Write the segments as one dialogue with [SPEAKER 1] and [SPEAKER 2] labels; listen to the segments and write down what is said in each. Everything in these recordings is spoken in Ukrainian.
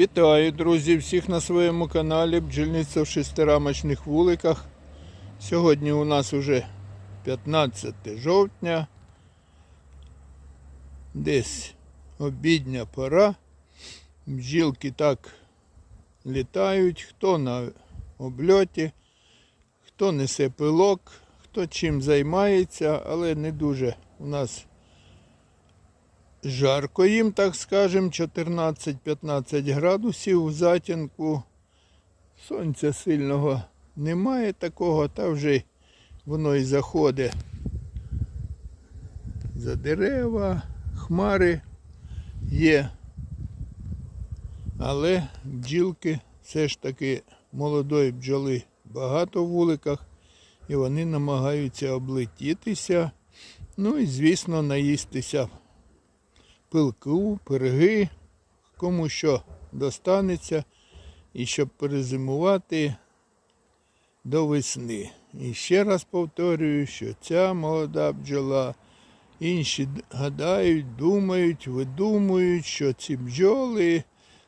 [SPEAKER 1] Вітаю, друзі, всіх на своєму каналі Бджільниця в шестирамочних вуликах. Сьогодні у нас уже 15 жовтня. Десь обідня пора. Бджілки так літають, хто на обльоті, хто несе пилок, хто чим займається, але не дуже у нас Жарко їм, так скажем, 14-15 градусів в затінку. Сонця сильного немає такого, та вже воно і заходить за дерева, хмари є. Але бджілки все ж таки молодої бджоли багато в вуликах, і вони намагаються облетітися. Ну і, звісно, наїстися пилку, пироги, кому що достанеться, і щоб перезимувати до весни. І ще раз повторюю, що ця молода бджола, інші гадають, думають, видумують, що ці бджоли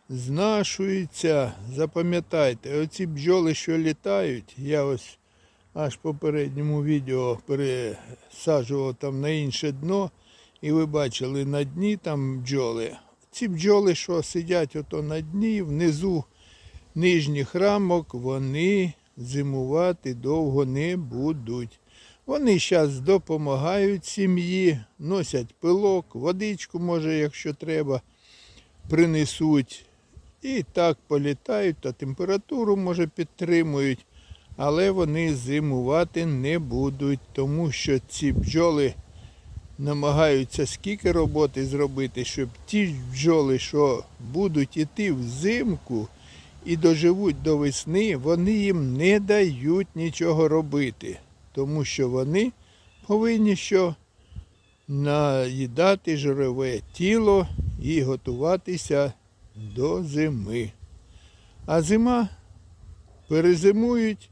[SPEAKER 1] знашуються. Запам'ятайте, оці бджоли, що літають, я ось аж в попередньому відео пересаджував там на інше дно. І ви бачили на дні там бджоли. Ці бджоли, що сидять ото на дні, внизу нижніх рамок, вони зимувати довго не будуть. Вони зараз допомагають сім'ї, носять пилок, водичку, може, якщо треба, принесуть. І так політають, та температуру, може, підтримують, але вони зимувати не будуть, тому що ці бджоли намагаються скільки роботи зробити, щоб ті бджоли, що будуть іти взимку і доживуть до весни, вони їм не дають нічого робити, тому що вони повинні що наїдати жирове тіло і готуватися до зими. А зима перезимують,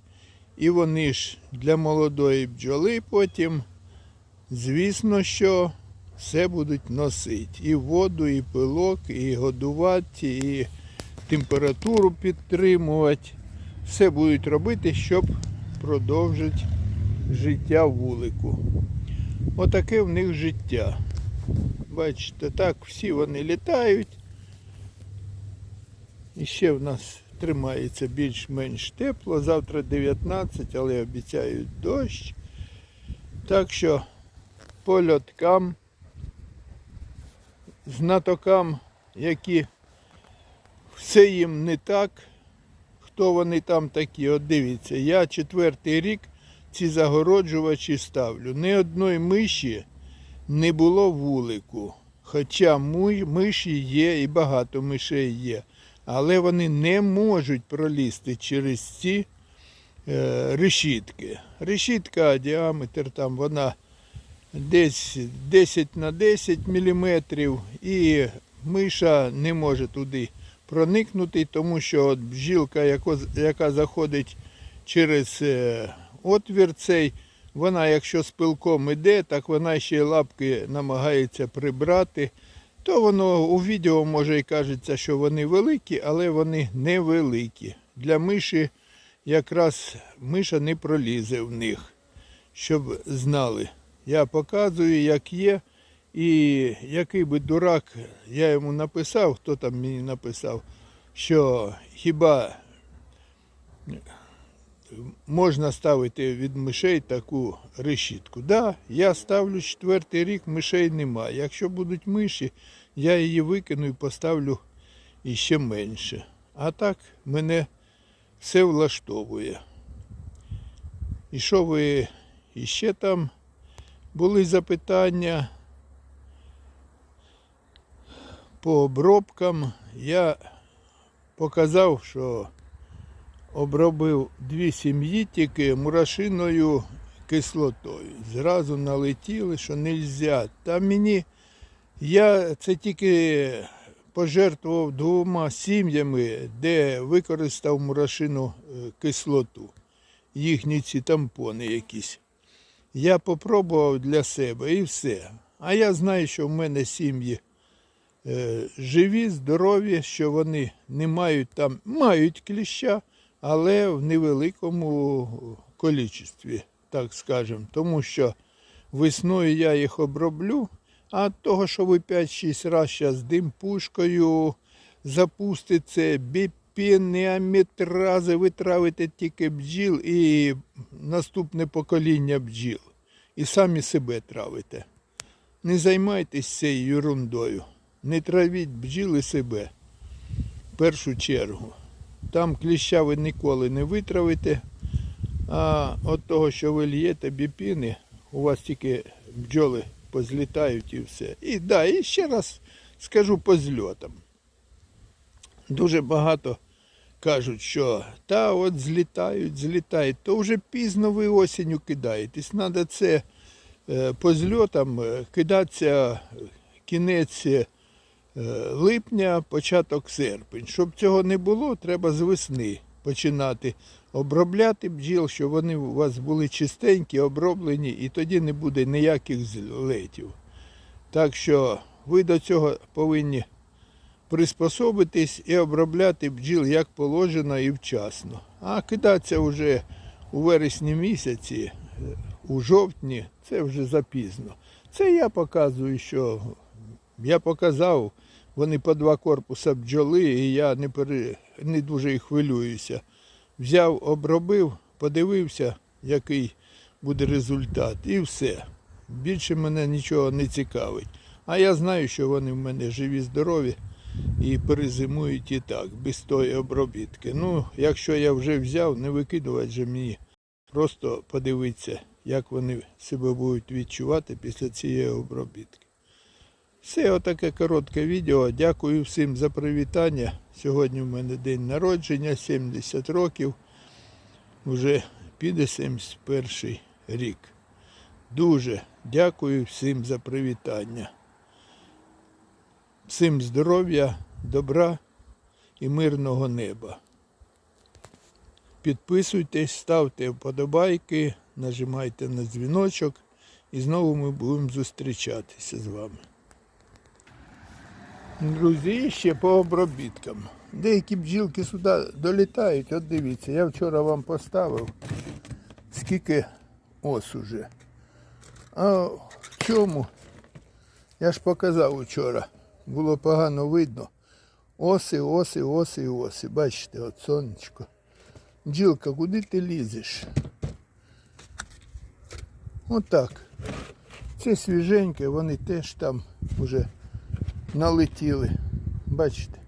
[SPEAKER 1] і вони ж для молодої бджоли потім Звісно, що все будуть носити. І воду, і пилок, і годувати, і температуру підтримувати. Все будуть робити, щоб продовжити життя вулику. Отаке в них життя. Бачите, так всі вони літають. І ще в нас тримається більш-менш тепло. Завтра 19, але обіцяють дощ. Так що польоткам, знатокам, які все їм не так, хто вони там такі. От дивіться, я четвертий рік ці загороджувачі ставлю. Ні одної миші не було вулику. Хоча миші є і багато мишей є. Але вони не можуть пролізти через ці е, решітки. Решітка, діаметр там вона десь 10 на 10 міліметрів, і миша не може туди проникнути, тому що от бджілка, яко- яка заходить через е, отвір цей, вона, якщо з пилком іде, так вона ще й лапки намагається прибрати. То воно у відео може і кажеться, що вони великі, але вони невеликі. Для миші якраз миша не пролізе в них, щоб знали. Я показую, як є. І який би дурак я йому написав, хто там мені написав, що хіба можна ставити від мишей таку решітку. Да, я ставлю четвертий рік, мишей немає. Якщо будуть миші, я її викину і поставлю іще менше. А так мене все влаштовує. І що ви іще там були запитання по обробкам. Я показав, що обробив дві сім'ї тільки мурашиною кислотою. Зразу налетіли, що не можна. Та мені я це тільки пожертвував двома сім'ями, де використав мурашину е, кислоту. Їхні ці тампони якісь. Я попробував для себе і все. А я знаю, що в мене сім'ї е, живі, здорові, що вони не мають там, мають кліща, але в невеликому кількості, так скажемо. Тому що весною я їх оброблю, а того, що ви 5-6 разів зараз дим пушкою запустите, біпіни, амітрази, ви травите тільки бджіл і наступне покоління бджіл. І самі себе травите. Не займайтесь цією ерундою. Не травіть бджіл і себе. В першу чергу. Там кліща ви ніколи не витравите. А от того, що ви л'єте біпіни, у вас тільки бджоли позлітають і все. І да, і ще раз скажу по зльотам. Дуже багато кажуть, що та от злітають, злітають, то вже пізно ви осінню кидаєтесь. Треба це е, по зльотам е, кидатися кінець е, липня, початок серпень. Щоб цього не було, треба з весни починати обробляти бджіл, щоб вони у вас були чистенькі, оброблені, і тоді не буде ніяких злетів. Так що ви до цього повинні приспособитись і обробляти бджіл як положено і вчасно. А кидатися вже у вересні місяці, е, у жовтні, це вже запізно. Це я показую, що я показав, вони по два корпуса бджоли, і я не, пере, не дуже і хвилююся. Взяв, обробив, подивився, який буде результат, і все. Більше мене нічого не цікавить. А я знаю, що вони в мене живі, здорові і перезимують і так, без тої обробітки. Ну, якщо я вже взяв, не викидувати же мені. Просто подивитися, як вони себе будуть відчувати після цієї обробітки. Все, отаке коротке відео. Дякую всім за привітання. Сьогодні в мене день народження, 70 років. Вже піде 71 рік. Дуже дякую всім за привітання. Всім здоров'я, добра і мирного неба. Підписуйтесь, ставте вподобайки, нажимайте на дзвіночок і знову ми будемо зустрічатися з вами. Друзі, ще по обробіткам. Деякі бджілки сюди долітають, от дивіться, я вчора вам поставив, скільки ос уже. А в чому? Я ж показав вчора. Було погано видно. Оси, оси, оси, оси. Бачите, от сонечко. Бджілка, куди ти лізеш? Отак. Це свіженьке, вони теж там вже налетіли. Бачите?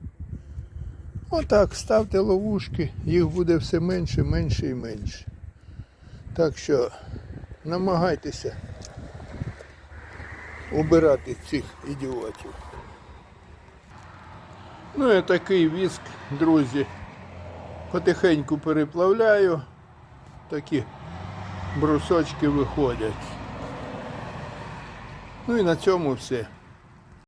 [SPEAKER 1] Отак, ставте ловушки, їх буде все менше, менше і менше. Так що намагайтеся убирати цих ідіотів. Ну і такий віск, друзі. Потихеньку переплавляю. Такі брусочки виходять. Ну і на цьому все.